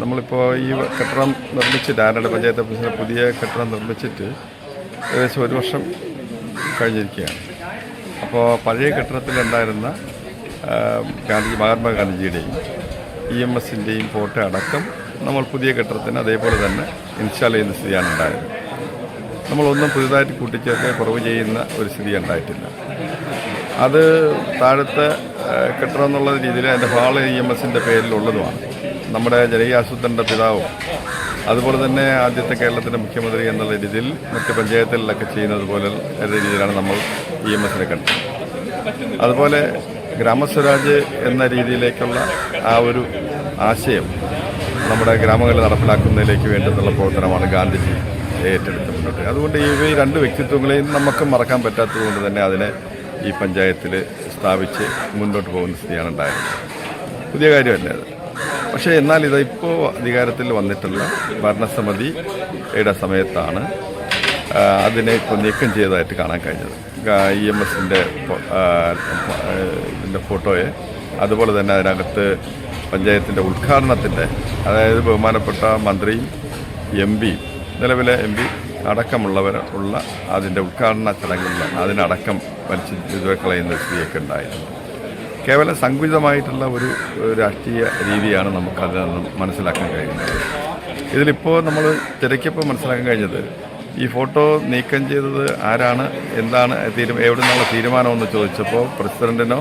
നമ്മളിപ്പോൾ ഈ കെട്ടിടം നിർമ്മിച്ചിട്ട് ആരുടെ പഞ്ചായത്ത് ഓഫീസിലെ പുതിയ കെട്ടിടം നിർമ്മിച്ചിട്ട് ഏകദേശം ഒരു വർഷം കഴിഞ്ഞിരിക്കുകയാണ്. അപ്പോൾ പഴയ കെട്ടിടത്തിലുണ്ടായിരുന്ന ഗാന്ധിജി മഹാത്മാഗാന്ധിജിയുടെയും ഇ എം എസിന്റെയും ഫോട്ടോ അടക്കം നമ്മൾ പുതിയ കെട്ടിടത്തിന് അതേപോലെ തന്നെ ഇൻസ്റ്റാൾ ചെയ്യുന്ന സ്ഥിതിയാണ് ഉണ്ടായത്. നമ്മളൊന്നും പുതുതായിട്ട് കൂട്ടിച്ചേർത്ത് കുറവ് ചെയ്യുന്ന ഒരു സ്ഥിതി ഉണ്ടായിട്ടില്ല. അത് താഴത്തെ കെട്ടണം എന്നുള്ള രീതിയിൽ അതിന്റെ ഹാൾ ഇ എം എസിന്റെ പേരിലുള്ളതുമാണ്. നമ്മുടെ ജനകീയ ആസൂത്രണന്റെ പിതാവും അതുപോലെ തന്നെ ആദ്യത്തെ കേരളത്തിന്റെ മുഖ്യമന്ത്രി എന്നുള്ള രീതിയിൽ മറ്റ് പഞ്ചായത്തുകളിലൊക്കെ ചെയ്യുന്നത് പോലെ രീതിയിലാണ് നമ്മൾ ഇ എം എസിനെ കണ്ടത്. അതുപോലെ ഗ്രാമസ്വരാജ് എന്ന രീതിയിലേക്കുള്ള ആ ഒരു ആശയം നമ്മുടെ ഗ്രാമങ്ങളിൽ നടപ്പിലാക്കുന്നതിലേക്ക് വേണ്ടുന്നുള്ള പ്രവർത്തനമാണ് ഗാന്ധിജി ഏറ്റെടുത്ത് മുന്നോട്ട് അതുകൊണ്ട് ഇവ രണ്ട് വ്യക്തിത്വങ്ങളെയും നമുക്ക് മറക്കാൻ പറ്റാത്തതുകൊണ്ട് തന്നെ അതിനെ ഈ പഞ്ചായത്തിൽ സ്ഥാപിച്ച് മുന്നോട്ട് പോകുന്ന സ്ഥിതിയാണ് ഉണ്ടായത്. പുതിയ കാര്യമല്ല അത്? പക്ഷേ എന്നാൽ ഇതിപ്പോൾ അധികാരത്തിൽ വന്നിട്ടുള്ള ഭരണസമിതിയുടെ സമയത്താണ് അതിനെ ഇപ്പോൾ നീക്കം ചെയ്തതായിട്ട് കാണാൻ കഴിഞ്ഞത്. ഇ എം എസിന്റെ ഇതിന്റെ ഫോട്ടോയെ. അതുപോലെ തന്നെ അതിനകത്ത് പഞ്ചായത്തിന്റെ ഉദ്ഘാടനത്തിന്റെ അതായത് ബഹുമാനപ്പെട്ട മന്ത്രിയും എം പിയും നിലവിലെ എം പി അടക്കമുള്ളവർ ഉള്ള അതിന്റെ ഉദ്ഘാടന ചടങ്ങുകൾ അതിനടക്കം വലിച്ച് ഇതുവരെ കളയുന്ന സ്ഥിതിയൊക്കെ ഉണ്ടായിരുന്നു കേവലം സങ്കുചിതമായിട്ടുള്ള ഒരു രാഷ്ട്രീയ രീതിയാണ് നമുക്കതിൽ നിന്നും മനസ്സിലാക്കാൻ കഴിയുന്നത്. ഇതിലിപ്പോൾ നമ്മൾ തിരക്കിയപ്പോൾ മനസ്സിലാക്കാൻ കഴിഞ്ഞത് ഈ ഫോട്ടോ നീക്കം ചെയ്തത് ആരാണ്? എന്താണ് തീരു എവിടെ നിന്നുള്ള തീരുമാനമെന്ന് ചോദിച്ചപ്പോൾ പ്രസിഡന്റിനോ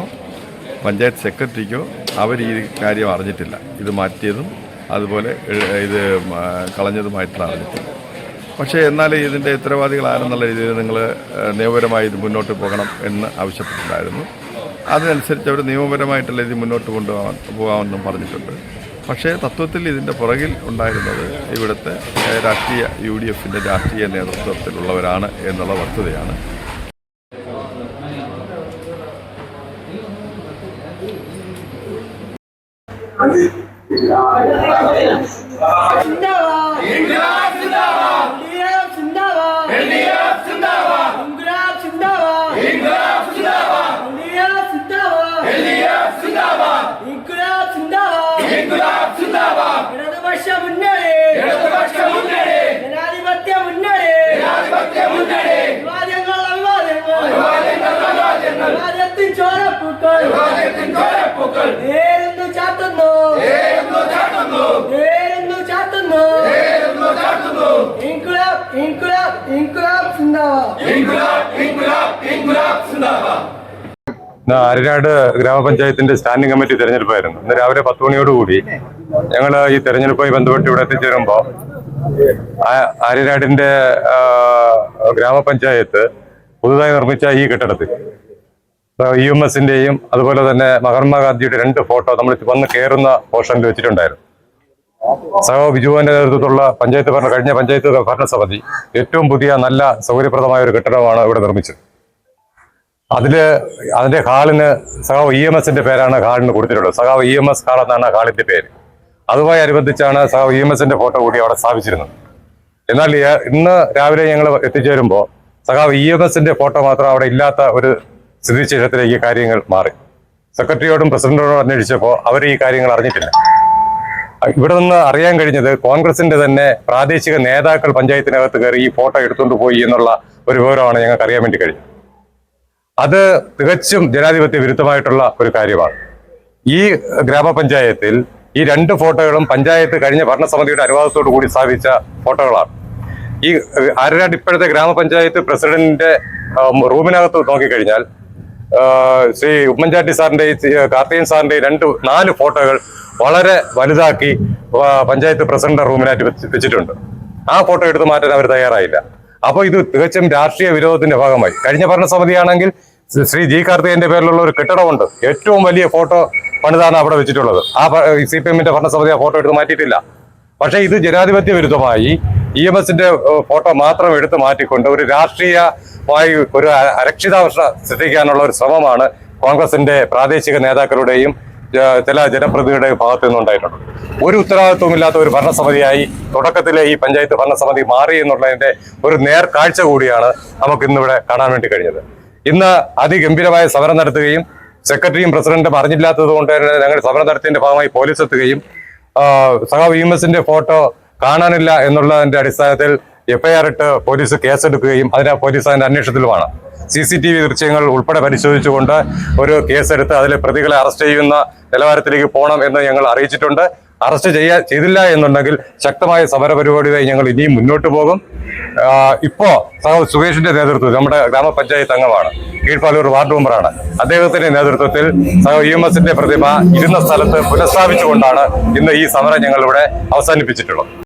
പഞ്ചായത്ത് സെക്രട്ടറിക്കോ അവർ ഈ കാര്യം അറിഞ്ഞിട്ടില്ല. ഇത് മാറ്റിയതും അതുപോലെ ഇത് കളഞ്ഞതുമായിട്ടുള്ള അറിഞ്ഞിട്ടില്ല. പക്ഷേ എന്നാൽ ഇതിന്റെ ഉത്തരവാദികൾ ആരെന്നുള്ള രീതിയിൽ നിങ്ങൾ നിയമപരമായി ഇത് മുന്നോട്ട് പോകണം എന്ന് ആവശ്യപ്പെട്ടിട്ടുണ്ടായിരുന്നു. അതിനനുസരിച്ച് അവർ നിയമപരമായിട്ടുള്ള ഇത് മുന്നോട്ട് കൊണ്ടുപോകാൻ പോകാമെന്നും പറഞ്ഞിട്ടുണ്ട്. പക്ഷേ തത്വത്തിൽ ഇതിന്റെ പുറകിൽ ഉണ്ടായിരുന്നത് ഇവിടുത്തെ രാഷ്ട്രീയ യു ഡി എഫിന്റെ രാഷ്ട്രീയ നേതൃത്വത്തിലുള്ളവരാണ് എന്നുള്ള വസ്തുതയാണ്. ആര്യനാട് ഗ്രാമപഞ്ചായത്തിന്റെ സ്റ്റാൻഡിംഗ് കമ്മിറ്റി തെരഞ്ഞെടുപ്പായിരുന്നു. ഇന്ന് രാവിലെ പത്ത് മണിയോടുകൂടി ഞങ്ങൾ ഈ തെരഞ്ഞെടുപ്പുമായി ബന്ധപ്പെട്ട് ഇവിടെ എത്തിച്ചേരുമ്പോൾ ആര്യനാടിന്റെ ഗ്രാമപഞ്ചായത്ത് പുതുതായി നിർമ്മിച്ച ഈ കെട്ടിടത്തിൽ. യു എം എസിന്റെയും അതുപോലെ തന്നെ മഹാത്മാഗാന്ധിയുടെ രണ്ട് ഫോട്ടോ നമ്മൾ വന്ന് കയറുന്ന പോർഷനിൽ വെച്ചിട്ടുണ്ടായിരുന്നു. സഹോ ബിജുവിന്റെ നേതൃത്വത്തിലുള്ള പഞ്ചായത്ത് ഭരണ കഴിഞ്ഞ പഞ്ചായത്ത് ഭരണ സമിതി ഏറ്റവും പുതിയ നല്ല സൗകര്യപ്രദമായ ഒരു കെട്ടിടമാണ് ഇവിടെ നിർമ്മിച്ചത്. അതിൽ അതിന്റെ ഹാളിന് സഹോ ഇ എം എസിന്റെ പേരാണ് ഹാളിന് കൊടുത്തിട്ടുള്ളത്. സഹാവ് ഇ എം എസ് ഹാൾ എന്നാണ് ഹാളിന്റെ പേര്. അതുമായി അനുബന്ധിച്ചാണ് സഹാവ് ഇ എം എസിന്റെ ഫോട്ടോ കൂടി അവിടെ സ്ഥാപിച്ചിരുന്നത്. എന്നാൽ ഇന്ന് രാവിലെ ഞങ്ങൾ എത്തിച്ചേരുമ്പോൾ സഹാവ് ഇ എം എസിന്റെ ഫോട്ടോ മാത്രം അവിടെ ഇല്ലാത്ത ഒരു സ്ഥിതിശേഷത്തിലേക്ക് കാര്യങ്ങൾ മാറി. സെക്രട്ടറിയോടും പ്രസിഡന്റിനോടും അന്വേഷിച്ചപ്പോൾ അവർ ഈ കാര്യങ്ങൾ അറിഞ്ഞിട്ടില്ല. ഇവിടെ നിന്ന് അറിയാൻ കഴിഞ്ഞത് കോൺഗ്രസിന്റെ തന്നെ പ്രാദേശിക നേതാക്കൾ പഞ്ചായത്തിനകത്ത് കയറി ഈ ഫോട്ടോ എടുത്തുകൊണ്ട് പോയി എന്നുള്ള ഒരു വിവരമാണ് ഞങ്ങൾക്ക് അറിയാൻ വേണ്ടി കഴിഞ്ഞത്. അത് തികച്ചും ജനാധിപത്യ വിരുദ്ധമായിട്ടുള്ള ഒരു കാര്യമാണ്. ഈ ഗ്രാമപഞ്ചായത്തിൽ ഈ രണ്ട് ഫോട്ടോകളും പഞ്ചായത്ത് കഴിഞ്ഞ ഭരണസമിതിയുടെ അനുവാദത്തോടു കൂടി സ്ഥാപിച്ച ഫോട്ടോകളാണ്. ഈ ഏഹ്, ഇപ്പോഴത്തെ ഗ്രാമപഞ്ചായത്ത് പ്രസിഡന്റിന്റെ റൂമിനകത്ത് നോക്കിക്കഴിഞ്ഞാൽ ശ്രീ ഉമ്മൻചാണ്ടി സാറിന്റെയും ശ്രീ കാർത്തികൻ സാറിന്റെ രണ്ട് നാല് ഫോട്ടോകൾ വളരെ വലുതാക്കി പഞ്ചായത്ത് പ്രസിഡന്റ് റൂമിനായിട്ട് വെച്ച് വെച്ചിട്ടുണ്ട്. ആ ഫോട്ടോ എടുത്ത് മാറ്റാൻ അവർ തയ്യാറായില്ല. അപ്പൊ ഇത് തികച്ചും രാഷ്ട്രീയ വിരോധത്തിന്റെ ഭാഗമായി. കഴിഞ്ഞ ഭരണസമിതിയാണെങ്കിൽ ശ്രീ ജി കാർത്തികന്റെ പേരിലുള്ള ഒരു കെട്ടിടമുണ്ട്. ഏറ്റവും വലിയ ഫോട്ടോ പണിതാണ് അവിടെ വെച്ചിട്ടുള്ളത്. ആ സി പി എമ്മിന്റെ ഭരണസമിതി ആ ഫോട്ടോ എടുത്ത് മാറ്റിയിട്ടില്ല. പക്ഷേ ഇത് ജനാധിപത്യ വിരുദ്ധമായി ഇ എം എസിന്റെ ഫോട്ടോ മാത്രം എടുത്ത് മാറ്റിക്കൊണ്ട് ഒരു രാഷ്ട്രീയമായി ഒരു അരക്ഷിതാവസ്ഥ സൃഷ്ടിക്കാനുള്ള ഒരു ശ്രമമാണ് കോൺഗ്രസിന്റെ പ്രാദേശിക നേതാക്കളുടെയും ചില ജനപ്രതിനിധിയുടെ ഭാഗത്തു നിന്നുണ്ടായിട്ടുണ്ട് ഒരു ഉത്തരവാദിത്വമില്ലാത്ത ഒരു ഭരണസമിതിയായി തുടക്കത്തിലെ ഈ പഞ്ചായത്ത് ഭരണസമിതി മാറി എന്നുള്ളതിന്റെ ഒരു നേർ കാഴ്ച കൂടിയാണ് നമുക്ക് ഇന്നിവിടെ കാണാൻ വേണ്ടി കഴിഞ്ഞത്. ഇന്ന് അതിഗംഭീരമായ സമരം നടത്തുകയും സെക്രട്ടറിയും പ്രസിഡന്റും അറിഞ്ഞില്ലാത്തത് കൊണ്ട് തന്നെ ഞങ്ങൾ സമരം നടത്തിയതിന്റെ ഭാഗമായി പോലീസ് എത്തുകയും സഹാവ് ഇ എം ഫോട്ടോ കാണാനില്ല എന്നുള്ളതിന്റെ അടിസ്ഥാനത്തിൽ എഫ്ഐആർ ഇട്ട് പോലീസ് കേസെടുക്കുകയും അതിന് പോലീസ് അതിന്റെ അന്വേഷണത്തിലുമാണ് സി സി ടി വി ദൃശ്യങ്ങൾ ഉൾപ്പെടെ പരിശോധിച്ചുകൊണ്ട് ഒരു കേസെടുത്ത് അതിലെ പ്രതികളെ അറസ്റ്റ് ചെയ്യുന്ന നിലവാരത്തിലേക്ക് പോകണം എന്ന് ഞങ്ങൾ അറിയിച്ചിട്ടുണ്ട്. അറസ്റ്റ് ചെയ്യാ ചെയ്തില്ല എന്നുണ്ടെങ്കിൽ ശക്തമായ സമര പരിപാടിയായി ഞങ്ങൾ ഇനിയും മുന്നോട്ട് പോകും. ഇപ്പോ സഹോ സുകേഷിന്റെ നേതൃത്വത്തിൽ നമ്മുടെ ഗ്രാമപഞ്ചായത്ത് അംഗമാണ്. കീഴ്പാലൂർ വാർഡ് മെമ്പറാണ്. അദ്ദേഹത്തിന്റെ നേതൃത്വത്തിൽ ഇ എം എസിന്റെ പ്രതിമ ഇരുന്ന സ്ഥലത്ത് പുനഃസ്ഥാപിച്ചുകൊണ്ടാണ് ഇന്ന് ഈ സമരം ഞങ്ങളിവിടെ അവസാനിപ്പിച്ചിട്ടുള്ളത്.